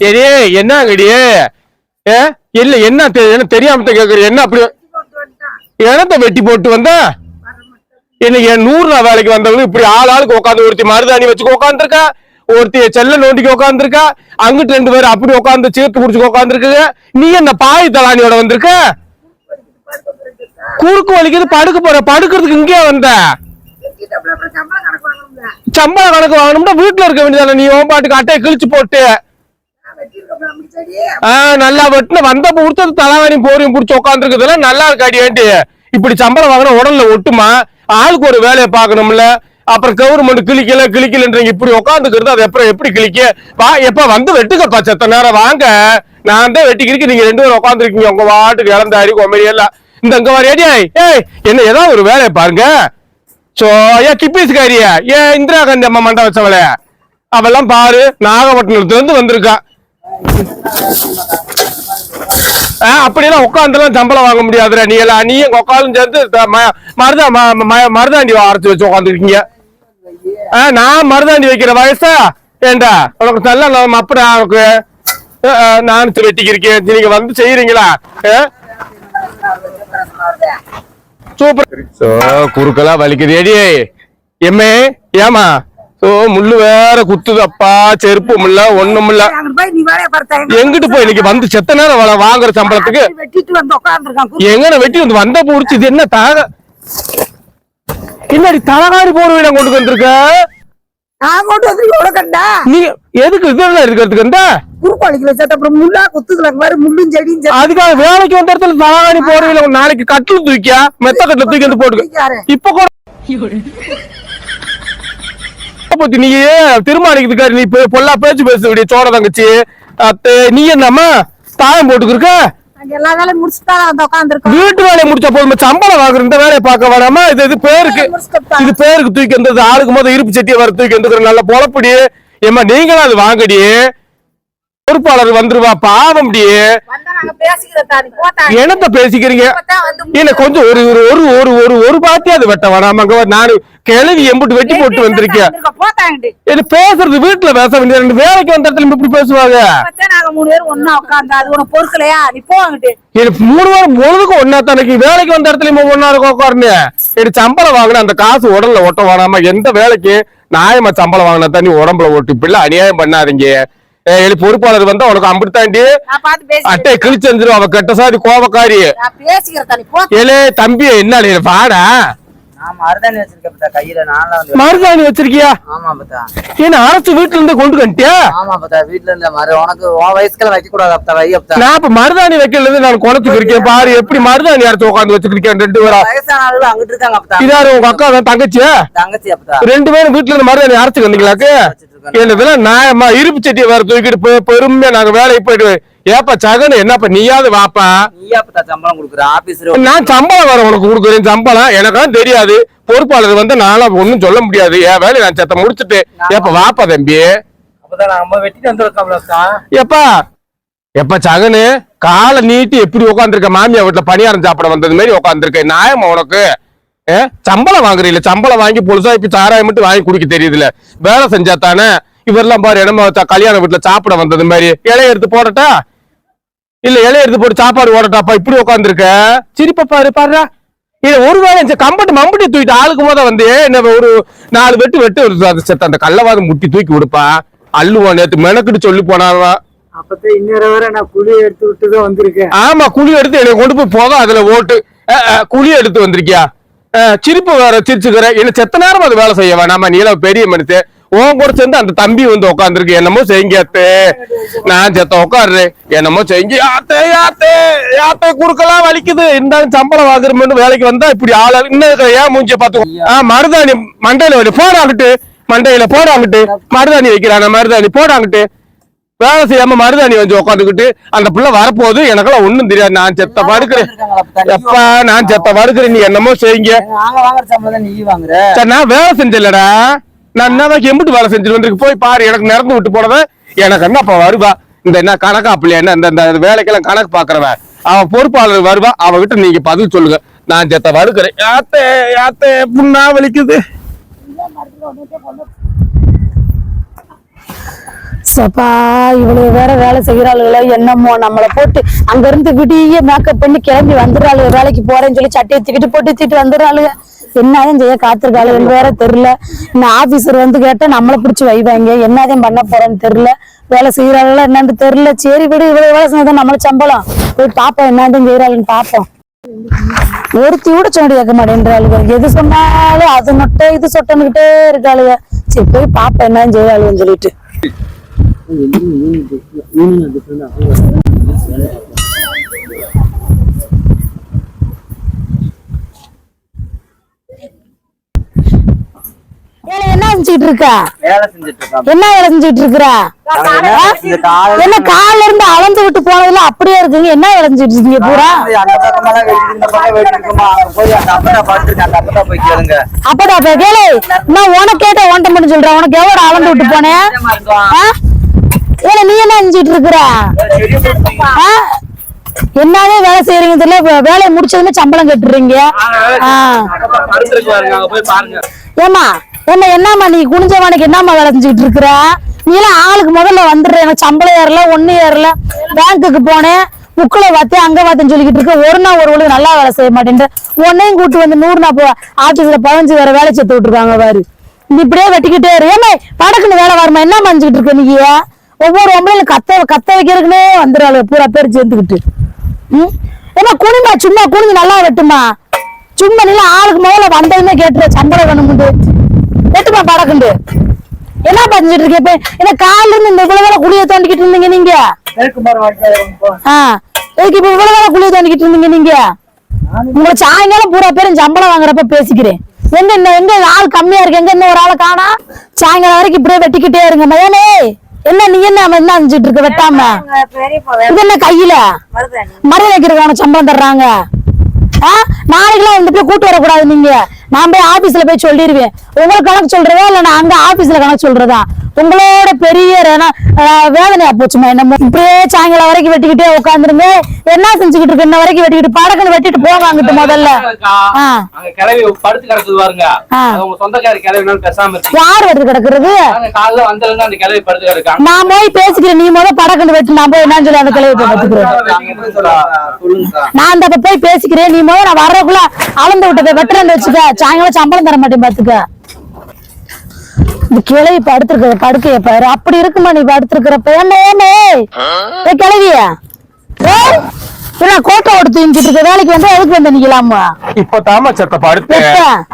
Eddy என்னங்கடி? ஏ இல்ல என்ன தெ- என்ன தெரியாம தான் கேக்குற என்ன அப்படி? எனத்த வெட்டி போட்டு வந்தா? என்ன என் நூறு நாள் வேலைக்கு வந்தவங்க இப்படி ஆள் ஆளுக்கு உட்காந்து ஒருத்தி மருதாணி வச்சு உட்காந்துருக்கா ஒருத்தி செல்ல நோண்டிக்கு உட்காந்துருக்கா அங்கிட்டு ரெண்டு பேரும் அப்படி உட்காந்து சேர்த்து பிடிச்சி உட்காந்துருக்குங்க நீ என்ன பாய் தலானியோட வந்திருக்க? குறுக்கு வலிக்குது படுக்க போற படுக்கிறதுக்கு இங்கே வந்த? சம்பளம் கணக்கு வாங்கணும்னா வீட்டுல இருக்க வேண்டியதானே நீ ஓம்பாட்டுக்கு அட்டையை கிழிச்சு போட்டு. நல்லா வெட்டின வந்த கொடுத்தது தலைவாணி போரியும் புடிச்சு உட்காந்துருக்குதுல நல்லா இருக்காடி ஏண்டி. இப்படி சம்பளம் வாங்கினா உடல்ல ஒட்டுமா? ஆளுக்கு ஒரு வேலையை பார்க்கணும்ல. அப்புறம் கவர்மெண்ட் கிளிக்கல கிளிக்கலன்றீங்க இப்படி உட்காந்துக்கிறது அது அப்புறம் எப்படி கிளிக்க வா எப்ப வந்து வெட்டுக்கப்பா செத்த நேரம். வாங்க. நான் தான் வெட்டிக்கிறக்கு நீங்க ரெண்டு பேரும் உட்காந்துருக்கீங்க உங்க வாட்டுக்கு இழந்தாரி கொமரி எல்லாம். இந்த இங்க வரையாடி ஏய் என்ன ஏதாவது ஒரு வேலையை பாருங்க. சோ ஏன் கிப்பீஸ்காரியா ஏன் இந்திரா காந்தி அம்மா மண்டை வச்சவளே அவெல்லாம் பாரு நாகப்பட்டினத்துல இருந்து வந்திருக்கா. அப்படியெல்லாம் உட்காந்துலாம் சம்பளம் வாங்க முடியாதுடா நீ எல்லாம் நீ எங்க உட்காலும் சேர்ந்து ம- மருதா ம- ம- மருதாண்டி அரைச்சு வச்சு உட்காந்துருக்கீங்க நான் மருதாண்டி வைக்கிற வயசா? ஏண்டா உனக்கு நல்ல நம்ம அப்படி உனக்கு? நான் ஆ, வெட்டிக்கிருக்கேன். நீங்க வந்து செய்யறீங்களா ஆ? சூப்பர். சோ குறுக்கெல்லாம் வலிக்குது. எடியே எம்மே ஏமா சோ முள்ளு வேற குத்துது அப்பா செருப்பு முல்ல ஒண்ணும் இல்ல எங்கிட்டு போய் இன்னைக்கு வந்து செத்த நேரம் வாங்குற சம்பளத்துக்கு? எங்கன வெட்டி வந்து வந்த புடிச்சு இது என்ன தாக? என்னடி தலகாரி போடுவீங்க கொண்டு வந்திருக்க? வேலைக்கு வந்த இடத்துல தலகாணி போடுவீங்க நாளைக்கு கட்டில் தூக்கியா? மெத்த கட்டில தூக்கி வந்து போட்டுக்க? இப்ப கூட பத்தி நீ திருமாணிக்கிறதுக்காரு நீ பொல்லா பேச்சு பேச சோட தங்கச்சி? நீ என்னம்மா தாயம் போட்டுக்கிருக்க? எல்லா வேலையும் வீட்டு வேலையை முடிச்சா போதும் சம்பளம் வாங்குற இந்த வேலையை பார்க்க வேணாமா? இது இது பேருக்கு இது பேருக்கு தூக்கி வந்தது ஆளுக்கு மொதல் இருப்பு சட்டியை வர தூக்கி வந்துக்கிற நல்ல பொழப்படி ஏம்மா நீங்களும் அது வாங்கடி. பொறுப்பாளர் வந்துருவா போட்டாங்க என்னத்த பேசிக்கிறீங்க? இல்ல கொஞ்சம் ஒரு ஒரு ஒரு ஒரு ஒரு ஒரு பாத்தி அது வெட்ட வேணாமா. அங்க வா, நானு கிளவி எம்புட்டு வெட்டி போட்டு வந்திருக்கேன். இது பேசுறது வீட்டுல பேச வேண்டிய ரெண்டு வேலைக்கு வந்த இடத்துல இப்படி பேசுவாங்க? மூணு வாரம் பொழுதுக்கும் ஒன்னா தனக்கு வேலைக்கு வந்த இடத்துல ஒன்னா இருக்கும் உட்காருன்னு இது சம்பளம் வாங்கின அந்த காசு உடல்ல ஒட்ட வேணாமா? எந்த வேலைக்கு நியாயமா சம்பளம் வாங்கினா தண்ணி உடம்புல ஒட்டு. இப்படி அநியாயம் பண்ணாதீங்க. எழு பொறுப்பாளர் வந்தா உனக்கு அம்பிடுத்தாண்டி நான் பார்த்து பேசி அட்டை கிழிச்செஞ்சிரும் அவ கெட்ட சாதி கோபக்காரி. ஏலே தம்பி என்ன வாடா. நான் மருதாணி வச்சிருக்கியா? ஆமா பத்தா. என்ன அரசு வீட்டுல இருந்து கொண்டு பத்தா வீட்டுல இருந்த மரு உனக்கு உன் வயசுக்கெல்லாம் வைக்க கூடாது நான் இப்ப மருதாணி வைக்கிறது நான் குளத்துக்கு இருக்கேன் பாரு எப்படி மருதாணி அரைச்சு உட்காந்து வச்சுருக்கேன் ரெண்டு பேரா? வயசான ஆளுங்க அங்கிட்டு இருக்காங்க அப்பா இதாரு உங்க அக்கா தான் தங்கச்சியா? தங்கச்சி அப்பா ரெண்டு பேரும் வீட்டுல இருந்து மருதாணி அரைச்சு வந்தீங்களாக்கு? என்னதெல்லாம் நியாயமா இருப்பு சட்டியை வேற தூக்கிட்டு போய் பெருமையா நாங்க வேலைக்கு போயிட்டு ஏப்பா சகனு என்னப்பா நீயாவது வாப்பா? சம்பளம் கொடுக்குற நான் சம்பளம் வர உனக்கு கொடுக்குறேன் சம்பளம். எனக்கெல்லாம் தெரியாது. பொறுப்பாளர் வந்து நானும் ஒண்ணும் சொல்ல முடியாது. என் வேலையை நான் செத்த முடிச்சுட்டு ஏப்பா வாப்பா தம்பி. எப்பா எப்ப சகனு காலை நீட்டி எப்படி உட்காந்துருக்க மாமியா வீட்டுல பணியாரம் சாப்பிட வந்தது மாதிரி உட்காந்துருக்க நியாயமா உனக்கு? சம்பளம் வாங்குறீல்ல. சம்பளம் வாங்கி பொழுசா இப்ப சாராயம் மட்டும் வாங்கி குடிக்க தெரியுதுல வேலை செஞ்சா தானே இவரெல்லாம் பாரு த- கல்யாண வீட்டுல சாப்பிட வந்தது மாதிரி. இலைய எடுத்து போடட்டா? இல்ல இலைய எடுத்து போட்டு சாப்பாடு ஓடட்டாப்பா? இப்படி உட்காந்துருக்க சிரிப்பா பாரு பாருடா. இது ஒரு இந்த கம்பட்டு மம்பட்டி தூக்கிட்டு ஆளுக்கு போத வந்து என்ன ஒரு நாலு வெட்டு வெட்டு செத்த அந்த கள்ளவாதம் முட்டி தூக்கி விடுப்பா அள்ளுவான் நேத்து மெனக்கிட்டு சொல்லி போனாவா? ஆமா குழி எடுத்து என்னை கொண்டு போய் போதும் அதுல ஓட்டு. குழி எடுத்து வந்திருக்கியா? சிரிப்பு வேற சிரிச்சுக்கிறேன் என்ன செத்த நேரம் அது வேலை செய்ய வேணாமா நீல பெரிய மனுஷன். உன் கூட சேர்ந்து அந்த தம்பி வந்து உட்காந்துருக்கு என்னமோ செய்யுங்க நான் செத்த உட்காரு என்னமோ செய்யுங்க. யாத்தே யாத்தே யாத்தே குறுக்கெல்லாம் வலிக்குது. இருந்தாலும் சம்பளம் வாங்குறோம்னு வேலைக்கு வந்தா இப்படி ஆள் இன்னும் ஏன் மூஞ்சிய பாத்து ஆ மருதாணி மண்டையில வலி. போடாங்கிட்டு மண்டையில போடாங்கிட்டு மருதாணி வைக்கிறான மருதாணி. போடாங்கிட்டு வேலை செய்யாம மருதாணி வந்து உட்காந்துக்கிட்டு அந்த பிள்ளை வரப்போகுது எனக்கெல்லாம் ஒண்ணும் தெரியாது. நான் செத்த படுக்கிறேன் எப்பா நான் செத்த படுக்கிறேன் நீ என்னமோ செய்யுங்க. நான் வேலை செஞ்சலடா நான் என்னதான் எம்பிட்டு வேலை செஞ்சுட்டு வந்திருக்கு? போய் பாரு எனக்கு நிறந்து விட்டு போனவ எனக்கு என்ன அப்ப வருவா? இந்த என்ன கணக்கா பிள்ளையா? என்ன இந்த இந்த வேலைக்கெல்லாம் கணக்கு பாக்குறவன் அவன் பொறுப்பாளர் வருவா? அவகிட்ட நீங்க பதில் சொல்லுங்க. நான் செத்த வடுக்கிறேன் யாத்தே யாத்தே புண்ணா வலிக்குது. சப்பா இவ்வளவு வேற வேலை செய்யறாளுங்களே என்னமோ நம்மளை போட்டு அங்க இருந்து விடிய மேக்கப் பண்ணி கிளம்பி வந்துடுறாளுங்க வேலைக்கு போறேன்னு சொல்லி சட்டையை தூக்கிட்டு போட்டு தூக்கிட்டு வந்துடுறாளுங்க என்னதான் செய்ய காத்திருக்காளுன்னு வேற தெரியல. இந்த ஆபீசர் வந்து கேட்டா நம்மளை பிடிச்சி வைவாங்க என்னதான் பண்ண போறேன்னு தெரியல. வேலை செய்யறாங்களா என்னன்னு தெரியல. சரி விடு இவ்வளவு வேலை செஞ்சா நம்மள சம்பளம். போய் பாப்போம் என்னதான் செய்யறாளுன்னு பாப்போம். ஒருத்தி கூட சொன்னடி கேட்க மாட்டேன்றாளுங்க எது சொன்னாலும் அது மட்டும் இது சொட்டனுக்கிட்டே இருக்காளுங்க சரி போய் பாப்போம் என்னன்னு செய்யறாளுன்னு சொல்லிட்டு. வேலை என்ன செஞ்சுட்டு இருக்கா? செஞ்சுட்டு என்ன வேலை செஞ்சுட்டு இருக்கிறா? என்ன காலைல இருந்து அளந்து விட்டு போனதுல அப்படியே இருக்குங்க. என்ன வேலை செஞ்சுட்டு இருக்கீங்க பூரா? அப்படா கேளு. நான் உனக்கு கேட்ட உன்ட்ட மட்டும் சொல்றேன். உனக்கு எவ்வளவு அளந்து விட்டு போனேன் ஏன்னா நீ என்ன செஞ்சுட்டு இருக்கிற? என்னவே வேலை செய்யறீங்க தெரியல. வேலையை முடிச்சதுமே சம்பளம் கட்டுறீங்க. ஏமா என்ன என்னம்மா நீ குனிஞ்சவனுக்கு என்னம்மா வேலை செஞ்சுட்டு இருக்கிற? நீ எல்லாம் ஆளுக்கு முதல்ல வந்துடுற எனக்கு சம்பளம் ஏறல ஒண்ணு ஏறல. பேங்க்குக்கு போனேன். புக்கில பார்த்தேன் அங்க பார்த்தேன்னு சொல்லிக்கிட்டு இருக்க. ஒரு நாள் ஒரு ஒழுங்கு நல்லா வேலை செய்ய மாட்டேன் உன்னையும் கூட்டு வந்து நூறு நாள் போ பதினஞ்சு வேற வேலை சேர்த்து விட்டுருக்காங்க பாரு. நீ இப்படியே வெட்டிக்கிட்டே இரு. ஏமே படக்குன்னு வேலை வரமா? என்ன மஞ்சுக்கிட்டு இருக்க நீ? ஒவ்வொரு ஒம்பளையும் கத்த கத்த வைக்கிறதுக்குன்னே வந்துடுறாள் பூரா பேர் சேர்ந்துக்கிட்டு. ம்? ஏமா குனிமா சும்மா குனிஞ்சு நல்லா வெட்டுமா? சும்மா நீ ஆளுக்கு முதல்ல வந்ததுமே கேட்டுற சம்பளம் வேணும்னு வெட்டுமா படக்குண்டு? என்ன பண்ணிட்டு இருக்க இப்ப? என்ன காலையில இருந்து இந்த இவ்வளவு வேலை குழிய தோண்டிக்கிட்டு இருந்தீங்க நீங்க? ஆ. எதுக்கு இப்ப இவ்வளவு வேலை குழிய தோண்டிக்கிட்டு இருந்தீங்க நீங்க? உங்களை சாயங்காலம் பூரா பேரும் சம்பளம் வாங்குறப்ப பேசிக்கிறேன். எங்க இந்த எங்க ஆள் கம்மியா இருக்கு எங்க இன்னும் ஒரு ஆளை காணா? சாயங்காலம் வரைக்கும் இப்படியே வெட்டிக்கிட்டே இருங்க மயனே என்ன நீ என்ன என்ன அணிஞ்சிட்டு இருக்க? வெட்டாம? இது என்ன கையில வருதானி வைக்கிறதுக்கான சம்பளம் தர்றாங்க. நாளைக்கெல்லாம் வந்து போய் கூட்டு வரக்கூடாது நீங்க. நான் போய் ஆபீஸ்ல போய் சொல்லிடுவேன். உங்களுக்கு கணக்கு சொல்றதா இல்ல நான் அங்க ஆபீஸ்ல கணக்கு சொல்றதா? உங்களோட பெரிய வேதனையா போச்சுமா என்னமோ? இப்படியே சாயங்காலம் வரைக்கும் வெட்டிக்கிட்டே உட்காந்துருங்க என்ன செஞ்சுக்கிட்டு இருக்கு? இன்ன வரைக்கும் வெட்டிக்கிட்டு படக்குன்னு வெட்டிட்டு போங்க அங்கிட்டு முதல்ல. கிளவி படுத்து கிடக்குது பாருங்க. யார் கிடக்குறது? படுத்து கிடக்காங்க நான் போய் பேசிக்கிறேன். நீ முதல்ல படக்குன்னு வெட்டு நான் போய் என்னன்னு சொல்லி அந்த கிளவி சொல்லுங்க நான் அந்த போய் பேசிக்கிறேன். நீ முதல்ல நான் வர்றதுக்குள்ள அளந்து விட்டதை வெட்டுறேன்னு வச்சுக்க. சாயங்காலம் சம்பளம் தர மாட்டேன் பாத்துக்க. இந்த கிளவி படுத்திருக்கிற படுக்கைய பாரு. அப்படி இருக்குமா நீ படுத்திருக்கிறப்ப என்ன ஏமே ஏ கிளவிய. என்ன கோட்டை ஓடு தூங்கிட்டு இருக்க வேலைக்கு வந்து எதுக்கு வந்து நிக்கலாமா? இப்ப தாமா செத்த?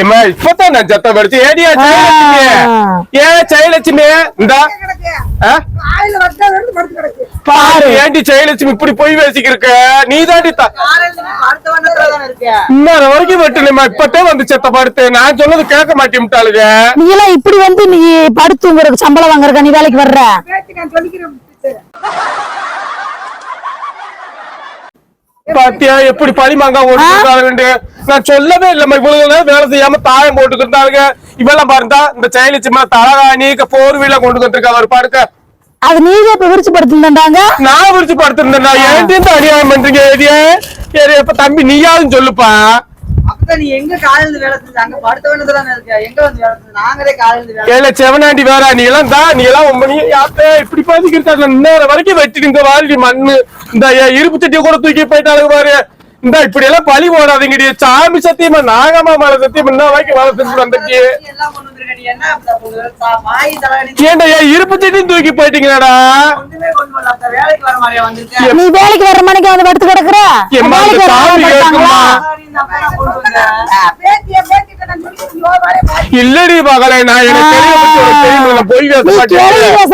ஏமா இப்பதான் நான் செத்த படுத்து. ஏடியா ஏன் ஜெயலட்சுமி இந்த. படுத்து பாரு ஏண்டி ஜெயலட்சுமி இப்படி பொய் பேசிக்கிருக்க? நீ தாண்டி அடுத்த வண்ணத்துல தானே இருக்கேன் இன்னொரு வரைக்கும் வெட்டணுமா? இப்பதான் வந்து செத்த படுத்து. நான் சொன்னது கேட்க மாட்டேன்ட்டாளுங்க நீ எல்லாம் இப்படி வந்து நீ படுத்துங்கிறதுக்கு சம்பளம் வாங்குறக்க நீ வேலைக்கு வர்ற பேத்தி நான் சொல்லிக்கிறேன் டீச்சர். பாத்தியா எப்படி பழிமாங்க ஓட்டு நான் சொல்லவே இல்லம்மா இவ்வளவு வேலை செய்யாம தாயம் போட்டுக்கிட்டு இருந்தாளுங்க. இவெல்லாம் பாருந்தா இந்த செயலிச்சுமா தலகாணி போர் வீல கொண்டு வந்திருக்கா ஒரு படுக்க. அது நீங்க இப்ப விரிச்சு படுத்துட்டாங்க நான் விரிச்சு படுத்திருந்தேன்டா ஏன் இந்த அநியாயம் பண்றீங்க ஏடியே? சரி அப்ப தம்பி நீயாவது சொல்லுப்பா. செவனாண்டி வேற நீ எல்லாம் தான் நீ எல்லாம் நீ யாத்தே இப்படி பாதிக்கிறா நேரம் வரைக்கும் வெட்டிட்டு இந்த வாரி மண்ணு. இந்த இருப்பு சட்டியை கூட தூக்கி போயிட்டாளுங்க பாரு. இந்த இப்படி எல்லாம் பழி போடாதீங்கடி சாமி சத்தியமா நாகமா மேல சத்தியமா இன்ன வரைக்கும் வேலை செஞ்சு வந்துட்டு என்ன வர? ஏன் இருப்பு சட்டியும் தூக்கி வேலைக்கு வர வந்திருக்கேன் நீ வேலைக்கு வர்ற மணிக்கு வந்து படுத்து கிடக்குற? இல்லடி மகளே நான் எனக்கு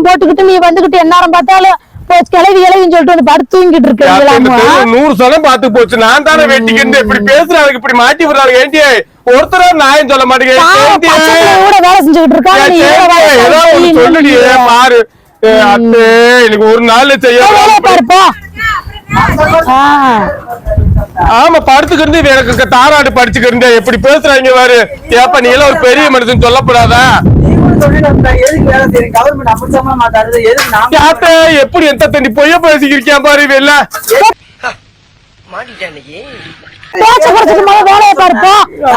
போட்டுக்கிட்டு நீ வந்துகிட்டு எந்நேரம் பார்த்தாலும் போ, கிளவி கிளவின்னு சொல்லிட்டு வந்து படுத்து தூங்கிட்டு நூறு சலம் பாத்து போச்சு. நான் தானே வெட்டிக்கிட்டு இப்படி பேசுறாங்க இப்படி மாட்டி விடுறாங்க ஏண்டி? ஒருத்தர நியாயம் சொல்ல பாவம், பச்சை மாட்டேங்க பிள்ளை கூட வேலை செஞ்சுக்கிட்டு இருக்காங்க நீ இவ்வளவு வேலை ஏதாவது ஒண்ணு செய்யணும் சொல்லுடி நீ. பாரு. அத்தை எனக்கு ஒரு நாள் செய்ய போ, வேலையை பாரு, போ. ஆ. ஆமா படுத்துக்கிருந்து எனக்கு தாராட்டு படிச்சுக்கிருந்து எப்படி பேசுறாங்க பாரு ஏப்பா நீ எல்லாம் ஒரு பெரிய மனுஷன் சொல்லப்படாதா. எப்படி எந்த தண்ணி பொய்ய பேசிக்கிருக்கேன் பாரு இன்னைக்கு? பேச்ச குறைச்சிட்டு போது வேலையை பார்ப்போ.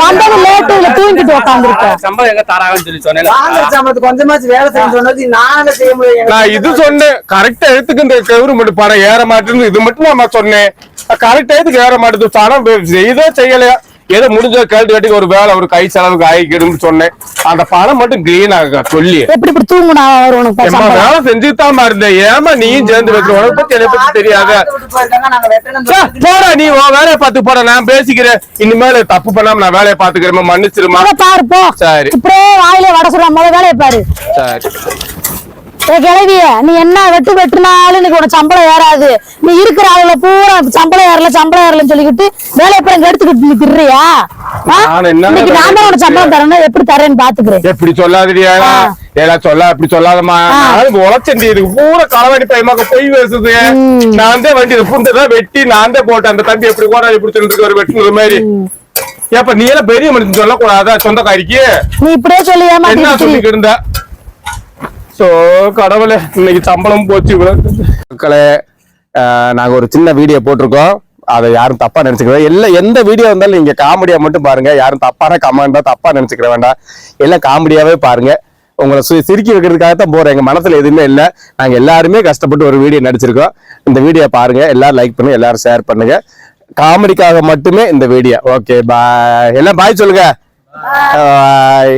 வந்தது லேட்டு இல்ல தூங்கிட்டு உட்காந்துருக்க சம்பளம் எங்க தராங்கன்னு சொல்லி சொன்னேன். வாங்க சம்பளத்துக்கு கொஞ்சமாச்சும் வேலை செய்ய சொன்னது நாங்க செய்ய முடியும்? நான் இது சொன்னேன். கரெக்டா எடுத்துக்கு இந்த கவர்மெண்ட் பணம் ஏற மாட்டேன்னு இது மட்டும் நான் சொன்னேன். கரெக்டா எதுக்கு ஏற மாட்டேது பணம் செய்தோ செய்யலையா? ஏதோ முடிஞ்ச கேட்டு கட்டி ஒரு வேலை ஒரு கை செலவுக்கு ஆகிக்கிடுன்னு சொன்னேன். அந்த பணம் மட்டும் கிளீன் ஆக சொல்லி. எப்படி தூங்குனா வேலை செஞ்சுதான் இருந்தேன் ஏமா நீயும் சேர்ந்து வைக்கிற? உனக்கு பத்தி என்னை பத்தி தெரியாத. போடா நீ உன் வேலையை பார்த்து போட. நான் பேசிக்கிறேன். இனிமேல் தப்பு பண்ணாம நான் வேலையை பார்த்துக்கிறேன் மன்னிச்சிருமா பாரு போ. சரி. இப்படியே வாயில வட சொல்ல முத வேலையை பாரு. சரி. ஏ கிழவிய நீ என்ன வெட்டு வெட்டுனாலும் இன்னைக்கு உனக்கு சம்பளம் ஏறாது. நீ இருக்கிற ஆளுல பூரா சம்பளம் ஏறல சம்பளம் ஏறலன்னு சொல்லிக்கிட்டு வேலையை அப்புறம் எடுத்துக்கிட்டு நீ என்ன இன்னைக்கு நான் தான் உனக்கு சம்பளம் தரேன் எப்படி தரேன்னு பாத்துக்கிறேன். எப்படி சொல்லாதடியா? ஆ. ஏடா சொல்ல அப்படி சொல்லாதம்மா. நான் உழைச்சண்டி இதுக்கு பூரா களவாடி பையமாக்க பொய் பேசுது. நான் தான் வண்டி புண்டதான் வெட்டி நான் தான் போட்டேன். அந்த தம்பி எப்படி கூட இப்படி சொல்லிட்டு ஒரு வெட்டுனது மாதிரி. ஏப்ப நீ எல்லாம் பெரிய மனுஷன் சொல்லக்கூடாதா சொந்தக்காரிக்கு? நீ இப்படியே சொல்லி என்ன சொல்லிக்கிட்டு இருந்த? சோ கடவுளே இன்னைக்கு சம்பளம் போச்சு மக்களே ஆஹ், நாங்க ஒரு சின்ன வீடியோ போட்டிருக்கோம். அதை யாரும் தப்பா நினைச்சுக்கிற இல்ல. எந்த வீடியோ இருந்தாலும் நீங்க காமெடியா மட்டும் பாருங்க. யாரும் தப்பான கமெண்டா தப்பா நினைச்சுக்கிற வேண்டாம். எல்லாம் காமெடியாவே பாருங்க. உங்களை சு- சிரிக்க வைக்கிறதுக்காக தான் போறோம் எங்க மனசுல எதுவுமே இல்ல. நாங்க எல்லாருமே கஷ்டப்பட்டு ஒரு வீடியோ நடிச்சிருக்கோம். இந்த வீடியோ பாருங்க. எல்லாரும் லைக் பண்ணுங்க. எல்லாரும் ஷேர் பண்ணுங்க. காமெடிக்காக மட்டுமே இந்த வீடியோ ஓகே பாய் எல்லாம் பாய் சொல்லுங்க. பாய்